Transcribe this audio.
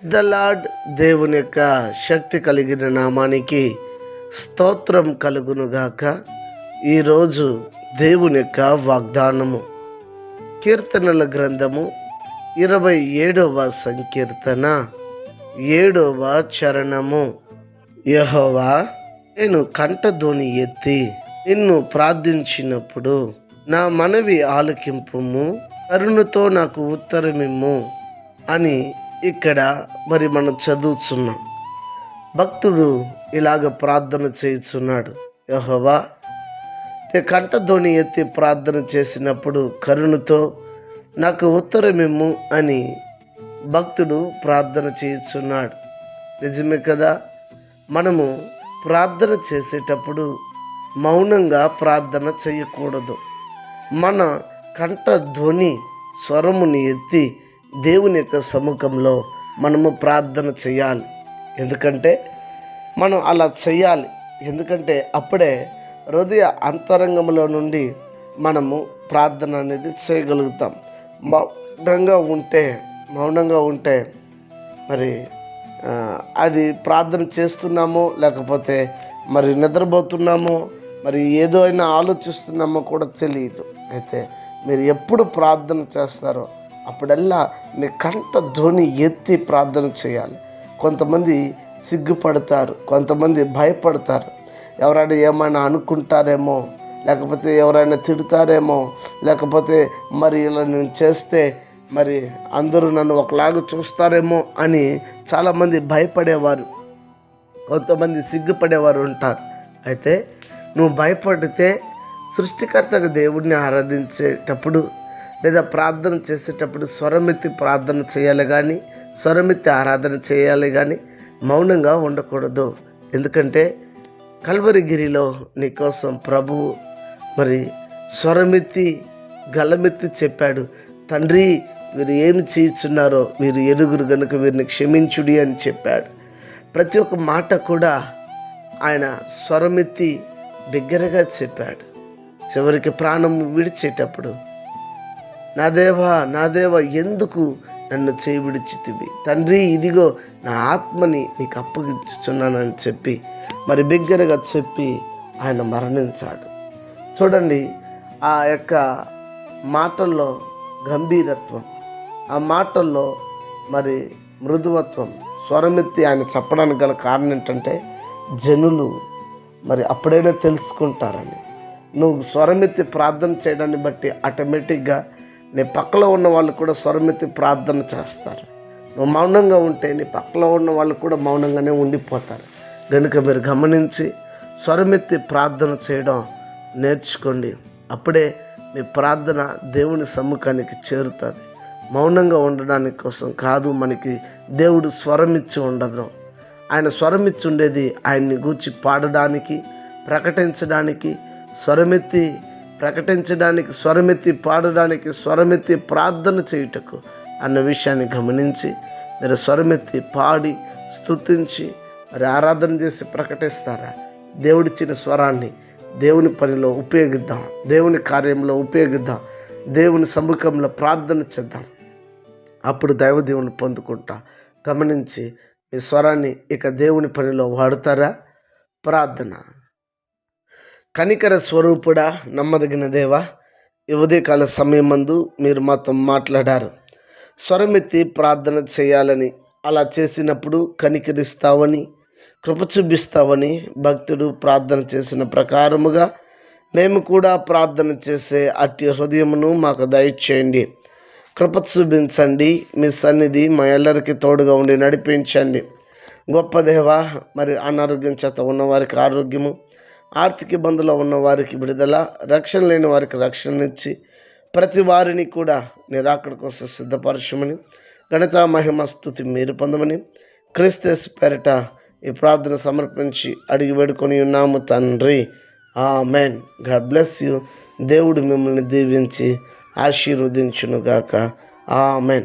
The lord దేవుని యొక్క శక్తి కలిగిన నామానికి స్తోత్రం కలుగునుగాక ఈరోజు దేవుని యొక్క వాగ్దానము కీర్తనల గ్రంథము ఇరవై ఏడవ సంకీర్తన ఏడవ చరణము. యహోవా నేను కంఠధ్వని ఎత్తి నిన్ను ప్రార్థించినప్పుడు నా మనవి ఆలకింపుము కరుణతో నాకు ఉత్తరమిమ్ము అని ఇక్కడ మరి మనం చదువుతున్నాం భక్తుడు ఇలాగ ప్రార్థన చేయుచున్నాడు. యహోవా నే కంఠధ్వని ఎత్తి ప్రార్థన చేసినప్పుడు కరుణతో నాకు ఉత్తరమిమ్ము అని భక్తుడు ప్రార్థన చేయుచున్నాడు. నిజమే కదా? మనము ప్రార్థన చేసేటప్పుడు మౌనంగా ప్రార్థన చేయకూడదు. మన కంఠ ధ్వని స్వరముని ఎత్తి దేవుని యొక్క సముఖంలో మనము ప్రార్థన చేయాలి. ఎందుకంటే మనం అలా చేయాలి. ఎందుకంటే అప్పుడే హృదయ అంతరంగంలో నుండి మనము ప్రార్థన అనేది చేయగలుగుతాం. మౌనంగా ఉంటే మౌనంగా ఉంటే మరి అది ప్రార్థన చేస్తున్నామో లేకపోతే మరి నిద్రపోతున్నామో మరి ఏదో అయినా ఆలోచిస్తున్నామో కూడా తెలియదు. అయితే మీరు ఎప్పుడు ప్రార్థన చేస్తారో అప్పుడల్లా మీ కంట ధ్వని ఎత్తి ప్రార్థన చేయాలి. కొంతమంది సిగ్గుపడతారు కొంతమంది భయపడతారు. ఎవరైనా ఏమైనా అనుకుంటారేమో లేకపోతే ఎవరైనా తిడతారేమో లేకపోతే మరి ఇలా నేను చేస్తే మరి అందరూ నన్ను ఒకలాగా చూస్తారేమో అని చాలామంది భయపడేవారు కొంతమంది సిగ్గుపడేవారు ఉంటారు. అయితే నువ్వు భయపడితే సృష్టికర్తకు దేవుడిని ఆరాధించేటప్పుడు లేదా ప్రార్థన చేసేటప్పుడు స్వరమెత్తి ప్రార్థన చేయాలి కానీ స్వరమెత్తి ఆరాధన చేయాలి కానీ మౌనంగా ఉండకూడదు. ఎందుకంటే కల్వరిగిరిలో నీకోసం ప్రభువు మరి స్వరమెత్తి గలమెత్తి చెప్పాడు. తండ్రి వీరు ఏమి చేయుచున్నారో వీరు ఎరుగురు గనుక వీరిని క్షమించుడి అని చెప్పాడు. ప్రతి ఒక్క మాట కూడా ఆయన స్వరమెత్తి బిగ్గరగా చెప్పాడు. చివరికి ప్రాణం విడిచేటప్పుడు నా దేవా నా దేవా ఎందుకు నన్ను చేయి విడిచితివి తండ్రి ఇదిగో నా ఆత్మని నీకు అప్పగించుచున్నానని చెప్పి మరి బిగ్గరగా చెప్పి ఆయన మరణించాడు. చూడండి ఆ యొక్క మాటల్లో గంభీరత్వం ఆ మాటల్లో మరి మృదువత్వం స్వరమెత్తి ఆయన చెప్పడానికి గల కారణం ఏంటంటే జనులు మరి అప్పుడైనా తెలుసుకుంటారని. నువ్వు స్వరమెత్తి ప్రార్థన చేయడాన్ని బట్టి ఆటోమేటిక్గా నీ పక్కలో ఉన్న వాళ్ళు కూడా స్వరమెత్తి ప్రార్థన చేస్తారు. నువ్వు మౌనంగా ఉంటే నీ పక్కలో ఉన్న వాళ్ళు కూడా మౌనంగానే ఉండిపోతారు. కనుక మీరు గమనించి స్వరమెత్తి ప్రార్థన చేయడం నేర్చుకోండి. అప్పుడే మీ ప్రార్థన దేవుని సమ్ముఖానికి చేరుతుంది. మౌనంగా ఉండడానికి కోసం కాదు మనకి దేవుడు స్వరమిచ్చి ఉండదు. ఆయన స్వరమిచ్చి ఉండేది ఆయన్ని గూర్చి పాడడానికి ప్రకటించడానికి స్వరమెత్తి ప్రకటించడానికి స్వరమెత్తి పాడడానికి స్వరమెత్తి ప్రార్థన చేయుటకు అన్న విషయాన్ని గమనించి మీరు స్వరమెత్తి పాడి స్తుతించి మరి ఆరాధన చేసి ప్రకటిస్తారా? దేవుడిచ్చిన స్వరాన్ని దేవుని పనిలో ఉపయోగిద్దాం దేవుని కార్యంలో ఉపయోగిద్దాం దేవుని సముఖంలో ప్రార్థన చేద్దాం. అప్పుడు దైవదేవుని పొందుకుంటా. గమనించి మీ స్వరాన్ని ఇక దేవుని పనిలో వాడుతారా? ప్రార్థన. కనికర స్వరూపుడా నమ్మదగిన దేవా ఉదయకాల సమయమందు మీరు మాతో మాట్లాడారు. స్వరమెత్తి ప్రార్థన చేయాలని అలా చేసినప్పుడు కనికరిస్తావని కృప చూపిస్తావని భక్తుడు ప్రార్థన చేసిన ప్రకారముగా మేము కూడా ప్రార్థన చేసే అట్టి హృదయమును మాకు దయచేయండి. కృప చూపించండి మీ సన్నిధి మా ఎల్లరికి తోడుగా ఉండి నడిపించండి. గొప్ప దేవ మరి అనారోగ్యం చేత ఉన్నవారికి ఆరోగ్యము ఆర్థిక ఇబ్బందుల్లో ఉన్న వారికి విడుదల రక్షణ లేని వారికి రక్షణ ఇచ్చి ప్రతి వారిని కూడా నిరాకడ కోసం సిద్ధపరచమని గణిత మహిమ స్థుతి మీరు పొందమని క్రిస్తస్ పేరిట ఈ ప్రార్థన సమర్పించి అడిగి వేడుకొని ఉన్నాము తండ్రి. ఆ మెన్ గాడ్ బ్లెస్ యూ. దేవుడు మిమ్మల్ని దీవించి ఆశీర్వదించునుగాక. ఆ మెన్